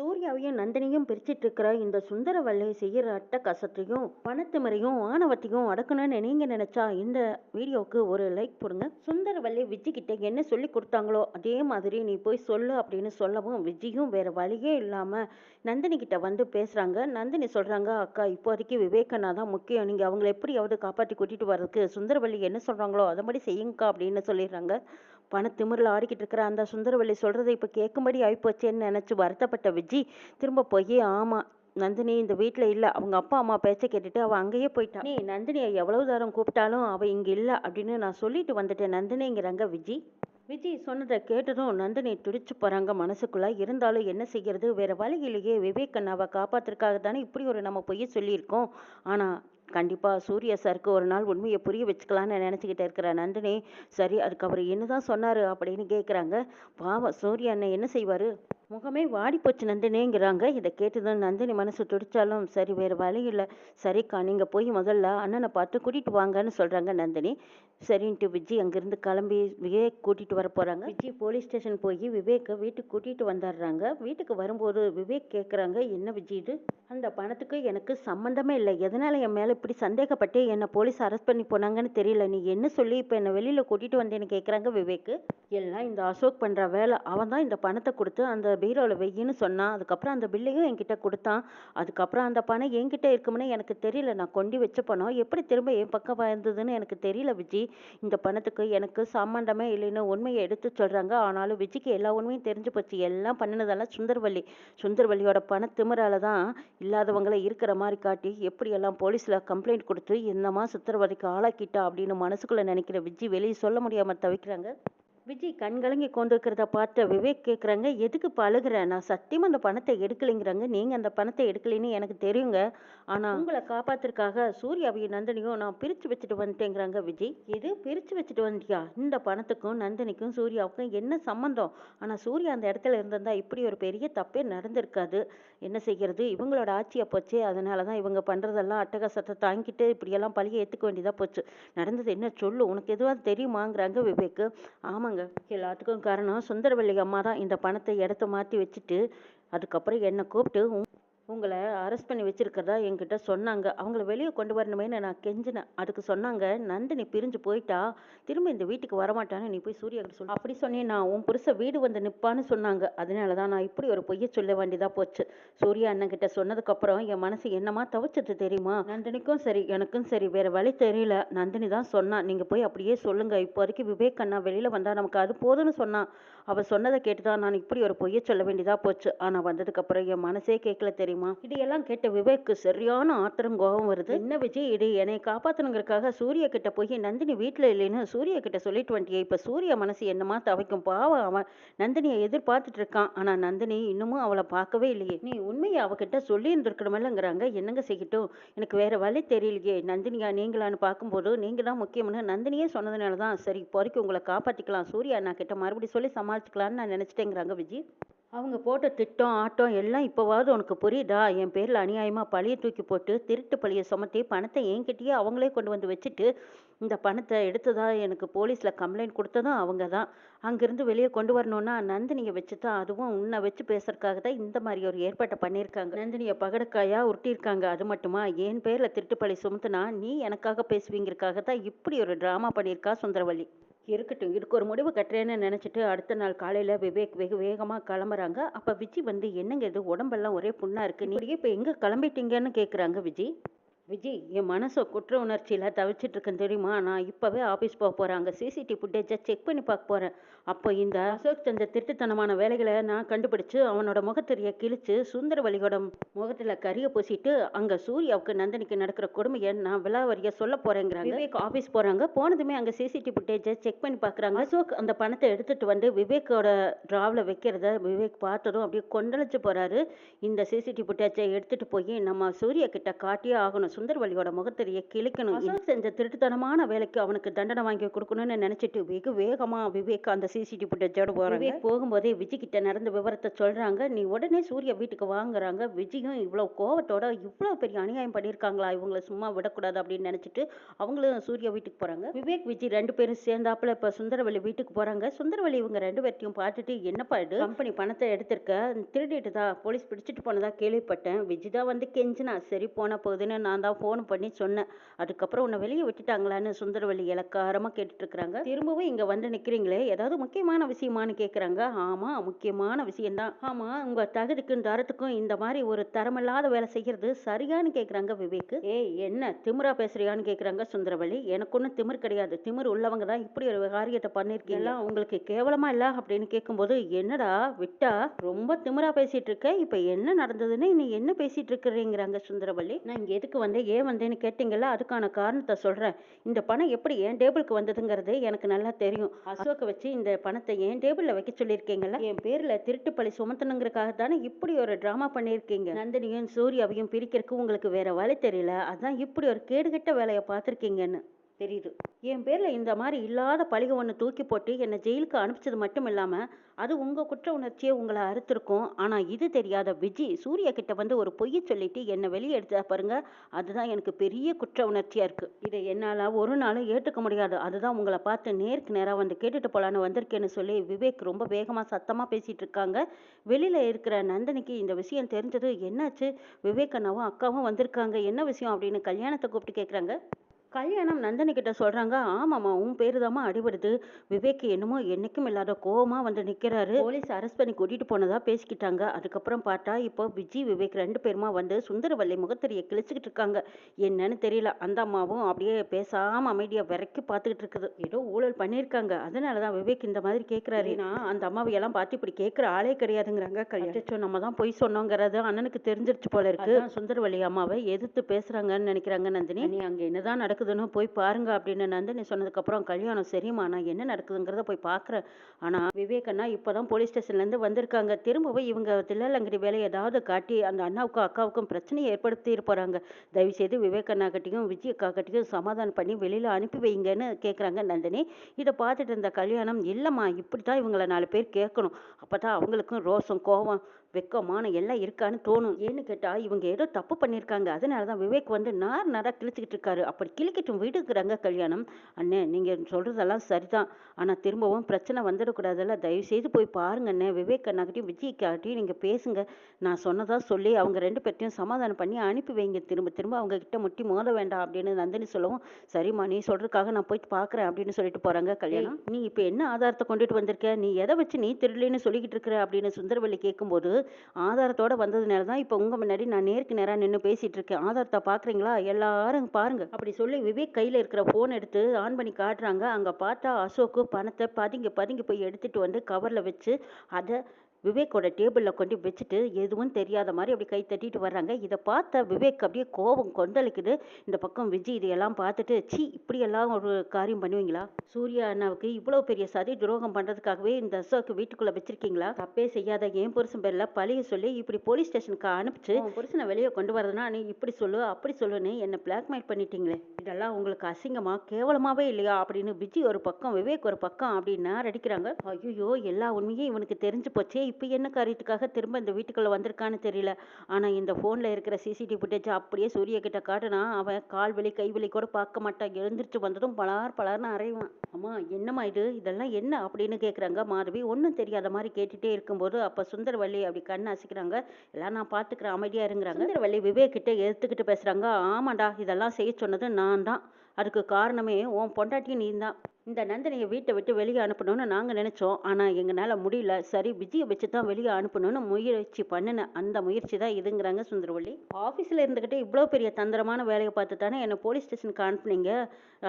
சூர்யாவையும் நந்தினியும் பிரிச்சிட்டு இருக்கிற இந்த சுந்தரவல்லி செய்யற அட்டகாசத்தையும் பணத்திமரையும் ஆணவத்தையும் அடக்கணும்னு நீங்க நினைச்சா இந்த வீடியோவுக்கு ஒரு லைக் போடுங்க. சுந்தரவல்லி விஜய் கிட்ட என்ன சொல்லி கொடுத்தாங்களோ அதே மாதிரி நீ போய் சொல்லு அப்படின்னு சொல்லவும் விஜயும் வேற வழியே இல்லாம நந்தினி கிட்ட வந்து பேசுறாங்க. நந்தினி சொல்றாங்க அக்கா இப்போதைக்கு விவேகனா தான் முக்கியம். நீங்க அவங்களை எப்படியாவது காப்பாற்றி கூட்டிட்டு வர்றதுக்கு சுந்தரவல்லி என்ன சொல்றாங்களோ மாதிரி செய்யுங்கக்கா அப்படின்னு சொல்லிடுறாங்க. பணத்திமிரில் ஆடிக்கிட்டு இருக்கிற அந்த சுந்தரவல்லி சொல்றதை இப்போ கேட்கும்படி ஆகிப்போச்சேன்னு நினச்சி வருத்தப்பட்ட விஜி திரும்ப போய் ஆமாம் நந்தினி இந்த வீட்டில் இல்லை. அவங்க அப்பா அம்மா பேச்சை கேட்டுட்டு அவள் அங்கேயே போயிட்டான் நீ நந்தினியை எவ்வளவு தூரம் கூப்பிட்டாலும் அவள் இங்கே இல்லை அப்படின்னு நான் சொல்லிட்டு வந்துட்டேன் நந்தினிங்கிறாங்க விஜி. விஜய் சொன்னதை கேட்டதும் நந்தினி துடிச்சு போகிறாங்க மனசுக்குள்ள. இருந்தாலும் என்ன செய்கிறது வேற வழியிலேயே விவேக் அண்ணாவை காப்பாத்துறதுக்காக தானே இப்படி ஒரு நம்ம பொய்ய சொல்லியிருக்கோம். ஆனால் கண்டிப்பாக சூர்யா சாருக்கு ஒரு நாள் உண்மையை புரிய வச்சுக்கலான்னு நினச்சிக்கிட்டு இருக்கிற நந்தினி சரி அதுக்கு அவர் என்னதான் சொன்னார் அப்படின்னு கேட்குறாங்க பாவம் சூர்யா அண்ணன் என்ன செய்வார்? முகமே வாடி போச்சு நந்தினிங்கிறாங்க. இதை கேட்டுதான் நந்தினி மனசு துடிச்சாலும் சரி வேறு வழி இல்லை. சரிக்கா நீங்கள் போய் முதல்ல அண்ணனை பார்த்து கூட்டிகிட்டு வாங்கன்னு சொல்கிறாங்க நந்தினி. சரின்ட்டு விஜய் அங்கேருந்து கிளம்பி விவேக் கூட்டிகிட்டு வர போகிறாங்க விஜய் போலீஸ் ஸ்டேஷன் போய் விவேக்கை வீட்டுக்கு கூட்டிகிட்டு வந்துடுறாங்க வீட்டுக்கு வரும்போது விவேக் கேட்குறாங்க என்ன விஜய் இது? அந்த பணத்துக்கு எனக்கு சம்மந்தமே இல்லை. எதனால் என் மேலே இப்படி சந்தேகப்பட்டு என்னை போலீஸ் அரெஸ்ட் பண்ணி போனாங்கன்னு தெரியல. நீ என்ன சொல்லி இப்போ என்னை வெளியில் கூட்டிகிட்டு வந்தேன்னு கேட்குறாங்க விவேக்கு. எல்லாம் இந்த அசோக் பண்ணுற வேலை. அவன் தான் இந்த பணத்தை கொடுத்து அந்த பீரோவில் வெய்யின்னு சொன்னான். அதுக்கப்புறம் அந்த பில்லையும் என்கிட்ட கொடுத்தான். அதுக்கப்புறம் அந்த பணம் என்கிட்ட இருக்கும்னு எனக்கு தெரியல. நான் கொண்டு வச்ச பணம் எப்படி திரும்ப என் பக்கம் இருந்ததுன்னு எனக்கு தெரியல விஜி. இந்த பணத்துக்கு எனக்கு சம்மந்தமே இல்லைன்னு உண்மையை எடுத்து சொல்கிறாங்க ஆனாலும் விஜிக்கு எல்லா உண்மையும் தெரிஞ்சு போச்சு. எல்லாம் பண்ணினதெல்லாம் சுந்தர்வல்லி சுந்தர்வல்லியோட பண திமிரால தான் இல்லாதவங்களை இருக்கிற மாதிரி காட்டி எப்படியெல்லாம் போலீஸில் கம்ப்ளைண்ட் கொடுத்து என்னமா சித்திரவதைக்கு ஆளாக்கிட்டா அப்படின்னு மனசுக்குள்ளே நினைக்கிற விஜி வெளியே சொல்ல முடியாமல் தவிக்கிறாங்க. விஜய் கண்கலங்கி கொண்டிருக்கிறத பார்த்த விவேக் கேட்குறாங்க எதுக்கு பழகுறேன் நான் சத்தியமாக அந்த பணத்தை எடுக்கலைங்கிறாங்க. நீங்கள் அந்த பணத்தை எடுக்கலைன்னு எனக்கு தெரியுங்க. ஆனால் உங்களை காப்பாத்துறதுக்காக சூர்யாவையும் நந்தினியும் நான் பிரித்து வச்சுட்டு வந்துட்டேங்கிறாங்க விஜய். இது பிரித்து வச்சுட்டு வந்துட்டியா இந்த பணத்துக்கும் நந்தினிக்கும் சூர்யாவுக்கும் என்ன சம்மந்தம் ஆனால் சூர்யா அந்த இடத்துல இருந்திருந்தா இப்படி ஒரு பெரிய தப்பே நடந்திருக்காது. என்ன செய்கிறது இவங்களோட ஆட்சியை போச்சு. அதனால தான் இவங்க பண்ணுறதெல்லாம் அட்டகாசத்தை தாங்கிட்டு இப்படியெல்லாம் பழிய ஏற்றுக்க வேண்டியதாக போச்சு. நடந்தது என்ன? சொல்லு. உனக்கு எதுவாக தெரியுமாங்கிறாங்க விவேக்கு ஆமாங்க எல்லாத்துக்கும் காரணம் சுந்தரவல்லி அம்மா தான் இந்த பணத்தை இடத்த மாற்றி வச்சுட்டு அதுக்கப்புறம் என்னை கூப்பிட்டு உங்களை அரெஸ்ட் பண்ணி வச்சிருக்கிறதா என்கிட்ட சொன்னாங்க. அவங்கள வெளியே கொண்டு வரணுமேன்னு நான் கெஞ்சினேன். அதுக்கு சொன்னாங்க நந்தினி பிரிஞ்சு போயிட்டா திரும்ப இந்த வீட்டுக்கு வரமாட்டான்னு நீ போய் சூர்யா கிட்ட சொல்லு. அப்படி சொன்னேன் நான் உன் புருஷ வீடு வந்து நிற்பான்னு சொன்னாங்க. அதனால தான் நான் இப்படி ஒரு பொய்ய சொல்ல வேண்டியதா போச்சு. சூர்யா அண்ணன் கிட்ட சொன்னதுக்கப்புறம் என் மனசு என்னமா தவிச்சது தெரியுமா? நந்தினிக்கும் சரி எனக்கும் சரி வேற வழி தெரியல. நந்தினி தான் சொன்னா நீங்க போய் அப்படியே சொல்லுங்க. இப்போதைக்கு விவேக் அண்ணா வெளியில வந்தா நமக்கு அது போதும்னு சொன்னான் அவ சொன்னதை கேட்டுதான் நான் இப்படி ஒரு பொய்ய சொல்ல வேண்டியதா போச்சு. ஆனா வந்ததுக்கு அப்புறம் என் மனசே கேட்கல தெரியுமா? இதையெல்லாம் கேட்ட விவேக்கு சரியான ஆத்திரம் கோபம் வருது. என்ன விஜய் இது என்னை காப்பாத்தணுங்கிறதுக்காக சூரிய கிட்ட போய் நந்தினி வீட்டுல இல்லைன்னு சூரிய கிட்ட சொல்லிட்டு வந்துட்டியே இப்ப சூரிய மனசு என்னமா தவிக்கும்? பாவம் அவன். நந்தினியை எதிர்பார்த்துட்டு இருக்கான். ஆனா நந்தினி இன்னமும் அவளை பார்க்கவே இல்லையே. நீ உண்மையை அவகிட்ட சொல்லி இருந்திருக்கணுமில்லங்கிறாங்க என்னங்க செய்யட்டும்? எனக்கு வேற வழி தெரியலையே. நந்தினியா நீங்களான்னு பார்க்கும்போது நீங்க தான் முக்கியம்னு நந்தினியே சொன்னதுனால தான் சரி இப்போதைக்கு உங்களை காப்பாத்திக்கலாம். சூர்யா நான் கிட்ட மறுபடியும் சொல்லி சமாளிச்சுக்கலாம்னு நான் நினைச்சிட்டேங்கிறாங்க விஜய். அவங்க போட்ட திட்டம் ஆட்டம் எல்லாம் இப்போவாவது உனக்கு புரியுதா? என் பேரில் அநியாயமாக பழியை தூக்கி போட்டு திருட்டு பழியை சுமத்தி பணத்தை என்கிட்டயே அவங்களே கொண்டு வந்து வச்சுட்டு இந்த பணத்தை எடுத்ததா எனக்கு போலீஸில் கம்ப்ளைண்ட் கொடுத்ததும் அவங்க தான். அங்கேருந்து வெளியே கொண்டு வரணும்னா நந்தினியை வச்சு தான் அதுவும் உன்னை வச்சு பேசுறதுக்காக தான் இந்த மாதிரி ஒரு ஏற்பாட்டை பண்ணியிருக்காங்க. நந்தினியை பகடக்காயாக உருட்டியிருக்காங்க அது மட்டுமா? என் பேரில் திருட்டு பழி சுமத்துனா நீ எனக்காக பேசுவீங்கிறக்காக தான் இப்படி ஒரு ட்ராமா பண்ணியிருக்கா சுந்தரவள்ளி. இருக்கட்டும். இதுக்கு ஒரு முடிவு கட்டுறேன்னு நினச்சிட்டு அடுத்த நாள் காலையில் விவேக் வெகு வேகமாக கிளம்புறாங்க. அப்போ விஜய் வந்து என்னங்க இது? உடம்பெல்லாம் ஒரே புண்ணாக இருக்குது நீங்கள் இப்போ எங்கே கிளம்பிட்டீங்கன்னு கேட்குறாங்க விஜய் விஜய் என் மனசை குற்ற உணர்ச்சியில் தவிச்சிட்டு இருக்கேன் தெரியுமா? நான் இப்போவே ஆஃபீஸ் போக போகிறேன் அங்கே சிசிடிவி ஃபுட்டேஜை செக் பண்ணி பார்க்க போகிறேன் அப்போ இந்த அசோக் செஞ்ச திருட்டுத்தனமான வேலைகளை நான் கண்டுபிடிச்சு அவனோட முகத்தறியை கிழிச்சு சுந்தரவலியோட முகத்தில் கரிய பூசிட்டு அங்கே சூர்யாவுக்கு நந்தினிக்கு நடக்கிற கொடுமையை நான் விலாவரியா சொல்ல போகிறேங்கிறாங்க விவேக் ஆஃபீஸ் போகிறாங்க போனதுமே அங்கே சிசிடிவி ஃபுட்டேஜை செக் பண்ணி பார்க்குறாங்க. அசோக் அந்த பணத்தை எடுத்துட்டு வந்து விவேக்கோட டிராவில் வைக்கிறத விவேக் பார்த்ததும் அப்படியே கொந்தளிச்சு போகிறாரு இந்த சிசிடிவி ஃபுட்டேஜை எடுத்துட்டு போய் நம்ம சூர்யா கிட்ட காட்டியே ஆகணும். சுந்தரவல்லியோட முகத்தறியை கிழிக்கணும். அசோக் செஞ்ச திருட்டுத்தனமான வேலைக்கு அவனுக்கு தண்டனை வாங்கி கொடுக்கணும்னு நினைச்சிட்டு வெகு வேகமா விவேக் அந்த சிசிடிவி ஃபுட்டேஜோட போறாங்க. விவேக் போகும்போதே விஜய் கிட்ட நடந்த விவரத்தை சொல்றாங்க. நீ உடனே சூர்யா வீட்டுக்கு வாங்குறாங்க. விஜயும் இவ்வளவு கோவத்தோட இவ்வளவு பெரிய அநியாயம் பண்ணியிருக்காங்களா? இவங்களை சும்மா விடக்கூடாது அப்படின்னு நினைச்சிட்டு அவங்களும் சூர்யா வீட்டுக்கு போறாங்க. விவேக் விஜய் ரெண்டு பேரும் சேர்ந்தாப்புல இப்ப சுந்தரவல்லி வீட்டுக்கு போறாங்க. சுந்தரவல்லி இவங்க ரெண்டு பேர்த்தையும் பார்த்துட்டு என்னப்பா இது? கம்பெனி பணத்தை எடுத்திருக்க. திருடிட்டு தான் போலீஸ் பிடிச்சிட்டு போனதா கேள்விப்பட்டேன். விஜய் தான் வந்து கெஞ்சினா சரி போன போகுதுன்னு நான் தான் ஃபோன் பண்ணி சொன்னேன். அதுக்கப்புறம் உன்னை வெளியே விட்டுட்டாங்களான்னு சுந்தரவல்லி இலக்காரமாக கேட்டுட்டு இருக்காங்க திரும்பவும் இங்க வந்து நிற்கிறீங்களே ஏதாவது முக்கியமான விஷயமான்னு கேட்குறாங்க ஆமா முக்கியமான விஷயம்தான். ஆமா உங்க தகுதிக்கும் தரத்துக்கும் இந்த மாதிரி ஒரு தரமில்லாத வேலை செய்யறது சரியான்னு கேட்குறாங்க விவேக். ஏய் என்ன திமிரா பேசுறியான்னு கேட்குறாங்க சுந்தரவல்லி. எனக்கு ஒன்றும் திமிர் கிடையாது. திமிர் உள்ளவங்க தான் இப்படி ஒரு காரியத்தை பண்ணியிருக்கீங்க எல்லாம் உங்களுக்கு கேவலமா இல்லை அப்படின்னு கேட்கும்போது என்னடா விட்டா ரொம்ப திமிரா பேசிட்டு இருக்க இப்போ என்ன நடந்ததுன்னு நீ என்ன பேசிட்டு இருக்கிறீங்கிறாங்க சுந்தரவல்லி? நான் இங்கே எதுக்கு வந்தேன். ஏன் வந்தேன்னு கேட்டீங்கல்ல? அதுக்கான காரணத்தை சொல்றேன். இந்த பணம் எப்படி என் டேபிளுக்கு வந்ததுங்கிறது எனக்கு நல்லா தெரியும். அசோக்கை வச்சு இந்த பணத்தை என் டேபிள்ல வைக்க சொல்லியிருக்கீங்கல்ல? என் பேர்ல திருட்டு பழி சுமத்தணுங்கிறதுக்காக தானே இப்படி ஒரு டிராமா பண்ணியிருக்கீங்க? நந்தினியும் சூர்யாவையும் பிரிக்கிறதுக்கு உங்களுக்கு வேற வழி தெரியல. அதான் இப்படி ஒரு கேடுகட்ட வேலையை பார்த்துருக்கீங்கன்னு. தெரியுது. என் பேரில் இந்த மாதிரி இல்லாத பழிக ஒன்று தூக்கி போட்டு என்னை ஜெயிலுக்கு அனுப்பிச்சது மட்டும் இல்லாமல் அது உங்கள் குற்ற உணர்ச்சியை உங்களை அறுத்திருக்கும். ஆனால் இது தெரியாத விஜய் சூர்யா கிட்ட வந்து ஒரு பொய்யை சொல்லிட்டு என்னை வெளியே எடுத்தா பாருங்க அதுதான் எனக்கு பெரிய குற்ற உணர்ச்சியாக இருக்குது இதை என்னால் ஒரு நாளும் ஏற்றுக்க முடியாது. அதுதான் உங்களை பார்த்து நேருக்கு நேராக வந்து கேட்டுட்டு போகலான்னு வந்திருக்கேன்னு சொல்லி விவேக் ரொம்ப வேகமாக சத்தமாக பேசிகிட்டு இருக்காங்க. வெளியில் இருக்கிற நந்தினிக்கு இந்த விஷயம் தெரிஞ்சது என்னாச்சு? விவேக் அண்ணாவும் அக்காவும் வந்திருக்காங்க. என்ன விஷயம் அப்படின்னு கல்யாணத்தை கூப்பிட்டு கேட்குறாங்க கல்யாணம் நந்தினி கிட்ட சொல்றாங்க. ஆமாம்மா உன் பேரு தாம்மா அடிபடுது. விவேக் என்னமோ என்னைக்கும் இல்லாத கோவமா வந்து நிக்கிறாரு. போலீஸ் அரெஸ்ட் பண்ணி கூட்டிட்டு போனதா பேசிக்கிட்டாங்க. அதுக்கப்புறம் பார்த்தா இப்போ விஜய் விவேக் ரெண்டு பேருமா வந்து சுந்தரவல்லி முகத்தறியை கிழிச்சுக்கிட்டு இருக்காங்க. என்னன்னு தெரியல. அந்த அம்மாவும் அப்படியே பேசாம அமைதியா விரைக்கி பார்த்துக்கிட்டு இருக்குது. ஏதோ ஊழல் பண்ணியிருக்காங்க. அதனாலதான் விவேக் இந்த மாதிரி கேட்கிறாரு நான் அந்த அம்மாவை எல்லாம் பார்த்து இப்படி கேட்கிற ஆளே கிடையாதுங்கிறாங்க கல்யாணம். நம்ம தான் பொய் சொன்னோங்கிறது அண்ணனுக்கு தெரிஞ்சிருச்சு போல இருக்கு. சுந்தரவல்லி அம்மாவை எதிர்த்து பேசுறாங்கன்னு நினைக்கிறாங்க நந்தினி. நீ அங்க என்னதான் நடக்குதுன்னு போய் பாருங்க அப்படின்னு நந்தினி சொன்னதுக்கப்புறம் கல்யாணம் சரிம்மா நான் என்ன நடக்குதுங்கிறத போய் பார்க்குறேன் ஆனால் விவேகண்ணா இப்போ தான் போலீஸ் ஸ்டேஷன்லேருந்து வந்திருக்காங்க. திரும்பவும் இவங்க தில்லலங்கடி வேலை ஏதாவது காட்டி அந்த அண்ணாவுக்கும் அக்காவுக்கும் பிரச்சனையை ஏற்படுத்தி போகிறாங்க தயவுசெய்து விவேகண்ணா கிட்டையும் விஜய் அக்கா கிட்டையும் சமாதானம் பண்ணி வெளியில் அனுப்பி வைங்கன்னு கேட்குறாங்க நந்தினி. இதை பார்த்துட்டு இருந்த கல்யாணம் இல்லைம்மா இப்படி தான் இவங்கள நாலு பேர் கேட்கணும். அப்போ தான் அவங்களுக்கும் ரோசம் கோவம் வெக்கமான எல்லாம் இருக்கான்னு தோணும். ஏன்னு கேட்டா இவங்க ஏதோ தப்பு பண்ணியிருக்காங்க அதனால தான் விவேக் வந்து நார் நாரா கிழிச்சுக்கிட்டு இருக்காரு. அப்படி கிழிக்கட்டும் விடுக்கிறாங்க கல்யாணம். அண்ணே நீங்க சொல்றதெல்லாம் சரிதான். ஆனா திரும்பவும் பிரச்சனை வந்துடக்கூடாதுல்ல. தயவு செய்து போய் பாருங்க அண்ணே. விவேக் அண்ணாக்கிட்டையும் விஜய்க்காட்டியும் நீங்க பேசுங்க. நான் சொன்னதா சொல்லி அவங்க ரெண்டு பேர்த்தையும் சமாதானம் பண்ணி அனுப்பி வைங்க. திரும்ப திரும்ப அவங்க கிட்ட முட்டி மோத வேண்டாம் அப்படின்னு நந்தினி சொல்லவும் சரிம்மா நீ சொல்றதுக்காக நான் போயிட்டு பார்க்கறேன் அப்படின்னு சொல்லிட்டு போறாங்க கல்யாணம். நீ இப்போ என்ன ஆதாரத்தை கொண்டுட்டு வந்திருக்க? நீ எதை வச்சு நீ திருடலைன்னு சொல்லிக்கிட்டு இருக்கிற அப்படின்னு சுந்தரவல்லி கேட்கும்போது ஆதாரத்தோட வந்ததுனால தான் இப்போ உங்க முன்னாடி நான் நேருக்கு நேராக நின்று பேசிட்டு இருக்கேன் ஆதாரத்தை பார்க்குறீங்களா எல்லாரும் பாருங்க. அப்படி சொல்லி விவேக் கையில் இருக்கிற ஃபோன் எடுத்து ஆன் பண்ணி காட்டுறாங்க. அங்கே பார்த்தா அசோக்கு பணத்தை பதுங்கி பதுங்கி போய் எடுத்துட்டு வந்து கவரில் வச்சு அதை விவேக்கோட டேபிளில் கொண்டு வச்சுட்டு எதுவும் தெரியாத மாதிரி அப்படி கை தட்டிட்டு வர்றாங்க. இதை பார்த்த விவேக் அப்படியே கோபம் கொந்தளிக்குது. இந்த பக்கம் விஜய் இதையெல்லாம் பார்த்துட்டு சி இப்படியெல்லாம் ஒரு காரியம் பண்ணுவீங்களா? சூர்யா அண்ணாவுக்கு இவ்வளோ பெரிய சதி துரோகம் பண்ணுறதுக்காகவே இந்த அசோக்கு வீட்டுக்குள்ளே வச்சிருக்கீங்களா? தப்பே செய்யாத என் புருஷன் பேரில் பழிய சொல்லி இப்படி போலீஸ் ஸ்டேஷனுக்கு அனுப்பிச்சு புருஷனை வெளியே கொண்டு வரதுனா நீ இப்படி சொல்லு அப்படி சொல்லுன்னு என்னை பிளாக்மெயில் பண்ணிட்டீங்களே. இதெல்லாம் உங்களுக்கு அசிங்கமா கேவலமாகவே இல்லையா? அப்படின்னு விஜய் ஒரு பக்கம் விவேக் ஒரு பக்கம் அப்படின்னா அடிக்கிறாங்க. ஐயோ எல்லா உண்மையும் இவனுக்கு தெரிஞ்சு போச்சே இப்போ என்ன காரியத்துக்காக திரும்ப இந்த வீட்டுக்குள்ள வந்திருக்கான்னு தெரியல. ஆனா இந்த போன்ல இருக்கிற சிசிடிவி ஃபுட்டேஜ் அப்படியே சூரிய கிட்ட அவன் கால் வலி கை வலி கூட பார்க்க மாட்டான். எழுந்திரிச்சு வந்ததும் பலார் பலார்னு அரைவான் அம்மா என்னம்மா இது? இதெல்லாம் என்ன அப்படின்னு கேட்குறாங்க மாதவி ஒன்றும் தெரியாத மாதிரி கேட்டுட்டே இருக்கும்போது அப்போ சுந்தரவல்லி அப்படி கண்ணு அசைக்கிறாங்க. எல்லாம் நான் பார்த்துக்கிறேன் அமைதியா இருங்கிறாங்க. சுந்தரவல்லி விவேக் கிட்ட எடுத்துக்கிட்டு பேசுறாங்க. ஆமாண்டா இதெல்லாம் செய்ய சொன்னது நான் தான் அதுக்கு காரணமே உன் பொண்டாட்டி நீ தான் இந்த நந்தினியை வீட்டை விட்டு வெளியே அனுப்பணும்னு நாங்கள் நினச்சோம். ஆனால் எங்களால் முடியல. சரி விஜயை வச்சு தான் வெளியே அனுப்பணும்னு முயற்சி பண்ணினேன் அந்த முயற்சி தான் இதுங்கிறாங்க சுந்தரவள்ளி. ஆஃபீஸில் இருந்துக்கிட்டே இவ்வளோ பெரிய தந்திரமான வேலையை பார்த்து தானே என்னை போலீஸ் ஸ்டேஷனுக்கு அனுப்புனீங்க?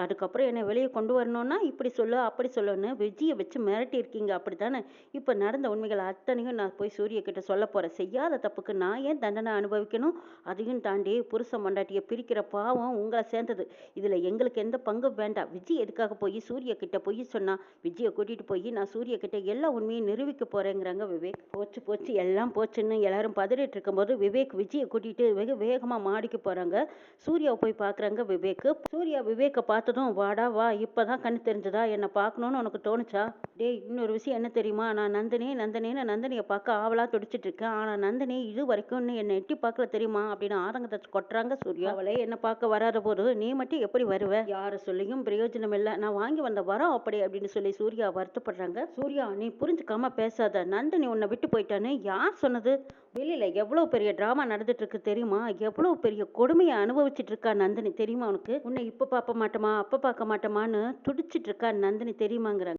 அதுக்கப்புறம் என்னை வெளியே கொண்டு வரணும்னா இப்படி சொல்லு அப்படி சொல்லுன்னு விஜயை வச்சு மிரட்டி இருக்கீங்க. அப்படி தானே இப்போ நடந்த உண்மைகள் அத்தனையும் நான் போய் சூரிய கிட்ட சொல்ல போகிறேன் செய்யாத தப்புக்கு நான் ஏன் தண்டனை அனுபவிக்கணும்? அதையும் தாண்டி புருஷன் மண்டாட்டியை பிரிக்கிற பாவம் உங்களை சேர்ந்தது. இதில் எங்களுக்கு எந்த பங்கும் வேண்டாம். விஜய் எதுக்காக போய் சூரிய சூர்யா கிட்ட போய் சொன்னா விஜயை கூட்டிட்டு போய் நான் சூரிய கிட்ட எல்லா உண்மையும் நிரூபிக்க போறேங்கிறாங்க. விவேக் போச்சு போச்சு எல்லாம் போச்சுன்னு எல்லாரும் பதறிட்டு இருக்கும்போது விவேக் விஜயை கூட்டிட்டு வெகு வேகமா மாடிக்கு போறாங்க. சூர்யாவை போய் பார்க்கறாங்க விவேக். சூர்யா விவேக்கை பார்த்ததும் வாடா வா இப்பதான் கண்ணு தெரிஞ்சதா? என்னை பார்க்கணும்னு உனக்கு தோணுச்சா? டேய் இன்னொரு விஷயம் என்ன தெரியுமா? நான் நந்தினி நந்தினின்னு நந்தினியை பார்க்க ஆவலா துடிச்சிட்டு இருக்கேன். ஆனா நந்தினி இது வரைக்கும் என்னை எட்டி பார்க்கல தெரியுமா? அப்படின்னு ஆதங்கத்தை கொட்டுறாங்க சூர்யா. அவளே என்ன பார்க்க வராத போது நீ மட்டும் எப்படி வருவ? யார சொல்லியும் பிரயோஜனம் இல்லை நான் வாங்கி அந்த வரம் அப்படி அப்படின்னு சொல்லி சூர்யா வருத்தப்படுறாங்க. சூர்யா நீ புரிஞ்சுக்காம பேசாத. நந்தினி உன்னை விட்டு போயிட்டான்னு யார் சொன்னது? வெளியில எவ்வளவு பெரிய டிராமா நடந்துட்டு இருக்கு தெரியுமா? எவ்வளவு பெரிய கொடுமையை அனுபவிச்சுட்டு இருக்கா நந்தினி தெரியுமா உனக்கு? உன்னை இப்ப பார்க்க மாட்டோமா அப்ப பார்க்க மாட்டோமான்னு துடிச்சிட்டு இருக்கா நந்தினி தெரியுமாங்கிறாங்க.